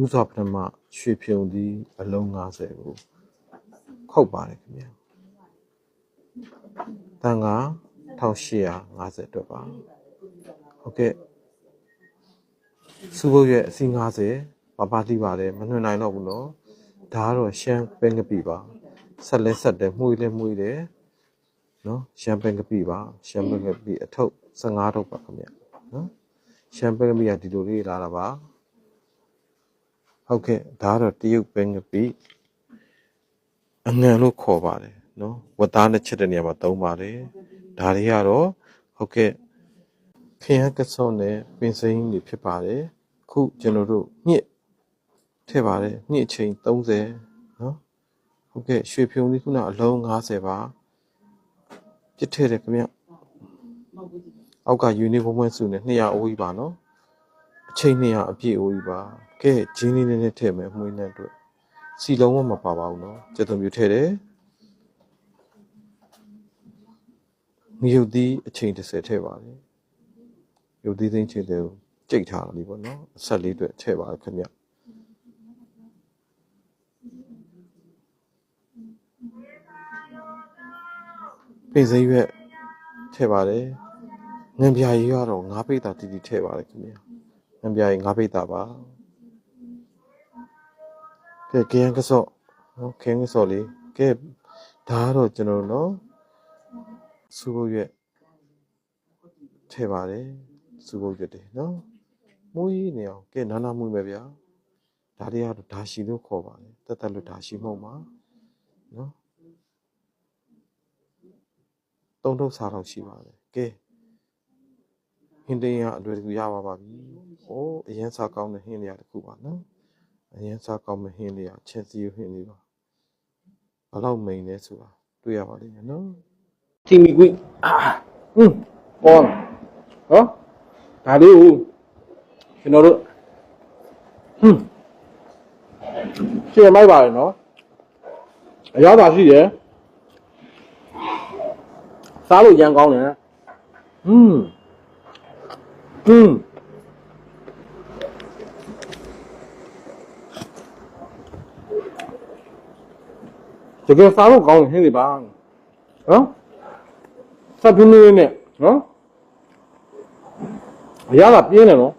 ဥစွာပထမရွှေဖြုံသည်အလုံး90ကိုခုတ်ပါတယ်ခင်ဗျာတန်က1850အတွက်ပါဟုတ်ကဲ့စူဘုတ်ရဲ့အစီ90ပါပါတိပါတယ်မနှွင်နိုင်တော့ဘူးနော်ဒါကတော့ရှမ်းပင်ကပိပါဆက်လဲဆက်တယ်မှုလဲမှုတယ်နော်ရှမ်းပင်ကပိပါရှမ်းပင်ကပိအထုပ်15ထုပ်ပါခင်ဗျာနော်ရှမ်းပင်ကပိကဒီလိုလေးလာတာပါ ဟုတ်ကဲ့ဒါကတော့တရုတ်ပင်ကပိအငံလို့ခေါ်ပါတယ်နော်ဝတ်သားနဲ့ချက်တဲ့နေရာမှာသုံးပါတယ်ဒါတွေကတော့ဟုတ်ကဲ့ခရမ်းကစောနဲ့ပင်စိမ်းတွေဖြစ်ပါတယ်ခုကျွန်တော်တို့ညစ်ထည့်ပါတယ်ညစ်အချိန်30နော်ဟုတ်ကဲ့ရွှေဖြုံလေးခုနအလုံး90ပါပြစ်ထည့်တယ်ခင်ဗျအောက်ကယူနီဖောင်းဝဲစုနဲ့200အိုးကြီးပါနော်အ ချိန်200အပြည့်အိုးကြီးပါကဲဂျင်းလေးနည်းနည်းထည့်မယ်မှုင်းနဲ့အတွက်စီလုံးဝမပါပါဘူးနော်ကျက်သွန်ပြထည့်တယ်ငရုတ်သီးအချိန်30ထည့်ပါတယ်ရုပ်သီးသိန်းချိန်တဲ့ကိုကြိတ်ထားတယ်ပေါ့နော်အဆက်လေးအတွက်ထည့်ပါခင်ဗျပင်စိမ်းရွက်ထည့်ပါတယ်ငံပြာကြီးကတော့ငါးပိတ်တာတီတီထည့်ပါတယ်ခင်ဗျ ငံပြာကြီးငါးပိတ်တာပါကဲကင်းကစော့နော်ခင်းကစော့လေးကဲဒါကတော့ကျွန်တော်တို့နော်စူဖို့ရွက်ထည့်ပါတယ်စူဖို့ရွက်တယ်နော်မွေးနေအောင်ကဲနာနာမွေးမယ်ဗျာဒါတွေကတော့ဒါရှိလို့ခေါ်ပါတယ်တက်တက်လို့ဒါရှိမဟုတ်ပါနော်သုံးထုပ်စားတော့ရှိပါတယ်ကဲဟင်းတင်းရအလွယ်တကူရပါပါပြီ။ အိုးအရင်စားကောင်းတဲ့ဟင်းလေးရတစ်ခုပါနော်။အရင်စားကောင်းတဲ့ဟင်းလေးရချက်စီဟင်းလေးပါ။ဘလောက်မိန်လဲဆိုတာတွေ့ရပါလိမ့်မယ်နော်တီမီကွိအာဟွန်းပေါ်နော်ဒါလေးကိုကျွန်တော်တို့ဟွန်းရှင်းမိုက်ပါလေနော်အရသာရှိတယ်စားလို့ရမ်းကောင်းတယ်ဟွန်းဟွန်း တကယ်စားလို့ကောင်းတယ်ဟင်းတွေပါနော်စပ်ပြင်းနေနဲ့နော်အရသာပြင်းတယ်နော်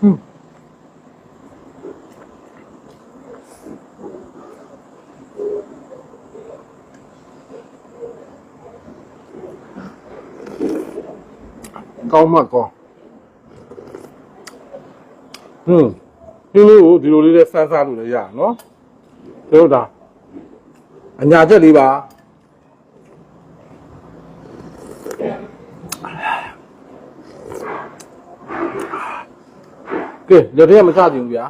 ဟွန်းကောင်းမှကောင်းဟွန်းဒီလိုကိုဒီလိုလေးနဲ့ဆန်းစားလို့လည်းရနော် တို့ဒါအညာချက်လေးပါကဲလက်ထဲကမချကြဘူးဗျာ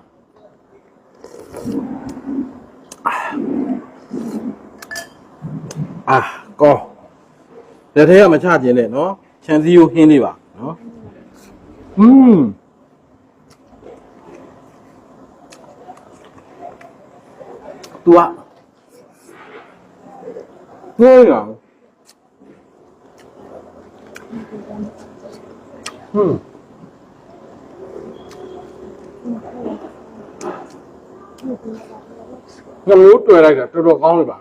အာကောလက်ထဲကမချခြင်းနဲ့နော်ခြံစည်းရိုးဟင်းလေးပါနော်อืม တူอ่ะဟိုးရအောင်ဟွန်းငါမျိုးတွေ့လိုက်တာတော်တော်ကောင်းတယ်ပါ